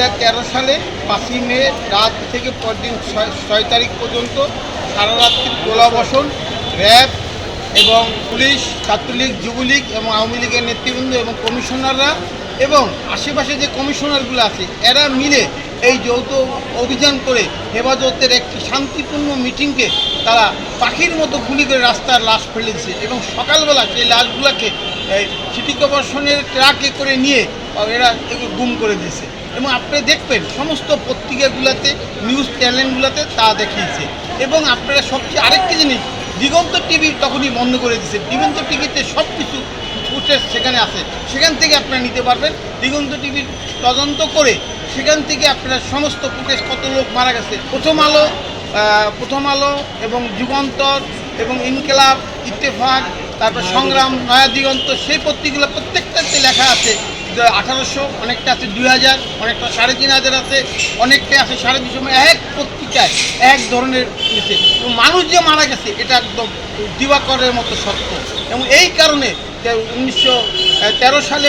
সালে পাঁচই মে রাত থেকে পরদিন ছয় তারিখ পর্যন্ত সারা রাত্রি গোলাবর্ষণ র্যাব এবং পুলিশ, ছাত্রলীগ, যুবলীগ এবং আওয়ামী লীগের নেতৃবৃন্দ এবং কমিশনাররা এবং আশেপাশে যে কমিশনারগুলো আছে, এরা মিলে এই যৌথ অভিযান করে হেফাজতের একটি শান্তিপূর্ণ মিটিংকে তারা পাখির মতো গুলি করে রাস্তার লাশ ফেলে দিচ্ছে এবং সকালবেলা সেই লাশগুলোকে সিটি কর্পোরেশনের ট্রাকে করে নিয়ে এরা এগুলো গুম করে দিয়েছে। এবং আপনি দেখবেন, সমস্ত পত্রিকাগুলোতে নিউজ চ্যানেলগুলোতে তা দেখিয়েছে। এবং আপনারা সবচেয়ে আরেকটি জিনিস, দিগন্ত টিভি তখনই বন্ধ করে দিয়েছে। দিগন্ত টিভিতে সব কিছু ফুটেজ সেখানে আছে। সেখান থেকে আপনারা নিতে পারবেন। দিগন্ত টিভির তদন্ত করে সেখান থেকে আপনারা সমস্ত ফুটেজ কত লোক মারা গেছে, প্রথম আলো প্রথম আলো এবং যুগান্তর এবং ইনকেলাব, ইত্তেফাক, তারপর সংগ্রাম, নয়া দিগন্ত, সেই পত্রিকাগুলো প্রত্যেকটাতে লেখা আছে। আঠারোশো, অনেকটা আছে দুই হাজার, অনেকটা সাড়ে তিন হাজার আছে অনেকটাই আছে সাড়ে দুশো মানে এক পত্রিকায় এক ধরনের এবং মানুষ যে মারা গেছে, এটা একদম দিবাকরের মতো সত্য। এবং এই কারণে উনিশশো তেরো সালে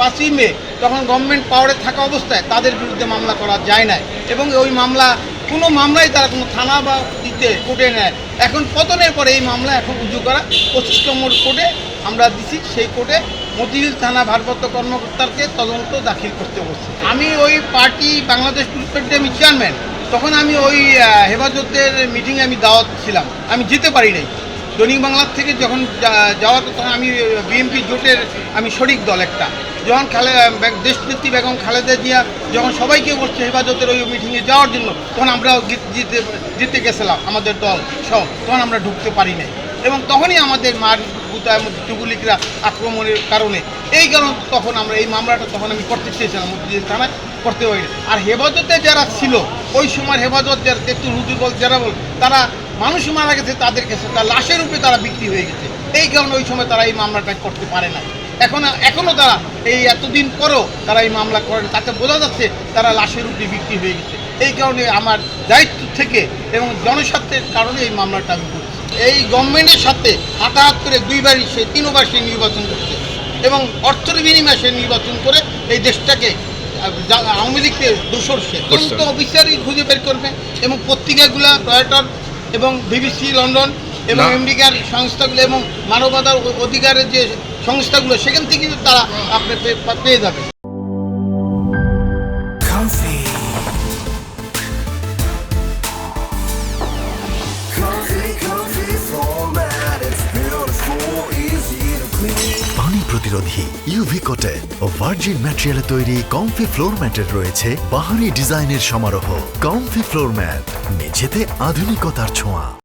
পাঁচই মে যখন গভর্নমেন্ট পাওয়ারে থাকা অবস্থায় তাদের বিরুদ্ধে মামলা করা যায় না এবং ওই মামলা, কোনো মামলাই তারা কোনো থানা বা দিতে, কোর্টে নেয়। এখন পতনের পরে এই মামলা এখন উজু করা পঁচিশ নম্বর কোর্টে আমরা দিছি, সেই কোর্টে মতিঝিল থানা ভারপ্রাপ্ত কর্মকর্তাকে তদন্ত দাখিল করতে বলছি আমি ওই পার্টি বাংলাদেশ টুরিস্ট আমি চেয়ারম্যান, তখন আমি ওই হেফাজতের মিটিংয়ে আমি দাওয়াত ছিলাম। আমি যেতে পারি নাই। দৈনিক বাংলার থেকে যখন যাওয়ার তখন আমি বিএনপি জোটের আমি শরিক দল একটা। যখন খালে দেশনেত্রী বেগম খালেদা জিয়া যখন সবাইকে বলছে হেফাজতের ওই মিটিংয়ে যাওয়ার জন্য, তখন আমরাও জিতে জিতে গেছিলাম, আমাদের দল সব তখন আমরা ঢুকতে পারি নাই। এবং তখনই আমাদের মার গুতায় যুবলীগরা আক্রমণের কারণে। এই কারণে তখন আমরা, এই মামলাটা তখন আমি করতে চেয়েছিলাম মসজিদের থানায় করতে পারি। আর হেফাজতে যারা ছিল, ওই সময় হেফাজত যারা তেতু রুজু বল, যারা বল, তারা মানুষ মারা গেছে, তাদের কাছে তার লাশের উপরে তারা বিক্রি হয়ে গেছে। এই কারণে ওই সময় তারা এই মামলাটা করতে পারে না এখন এখনও তারা এই এতদিন পরও তারা এই মামলা করেন। তাতে বোঝা যাচ্ছে তারা লাশের উপরে বিক্রি হয়ে গেছে। এই কারণে আমার দায়িত্ব থেকে এবং জনস্বার্থের কারণে এই মামলাটা আমি করছি। এই গভর্নমেন্টের সাথে হাতাহাত করে দুইবারই সে তিনবার সে নির্বাচন করছে এবং অর্থের বিনিময়ে সে নির্বাচন করে এই দেশটাকে আওয়ামী লীগকে দোষর সে। তদন্ত অফিসারই খুঁজে বের করবে এবং পত্রিকাগুলা রয়টার এবং বিবিসি লন্ডন এবং। আমেরিকার সংস্থাগুলো এবং মানবাধিকার অধিকারের যে সংস্থাগুলো সেখান থেকে তারা আপনি পেয়ে যাবে। প্রতিরোধী ইউভি কোটেড ও ভার্জিন ম্যাটেরিয়ালে তৈরি কমফি ফ্লোর ম্যাটের রয়েছে বাহারি ডিজাইনের সমারোহ। কমফি ফ্লোর ম্যাট মেঝেতে আধুনিকতার ছোঁয়া।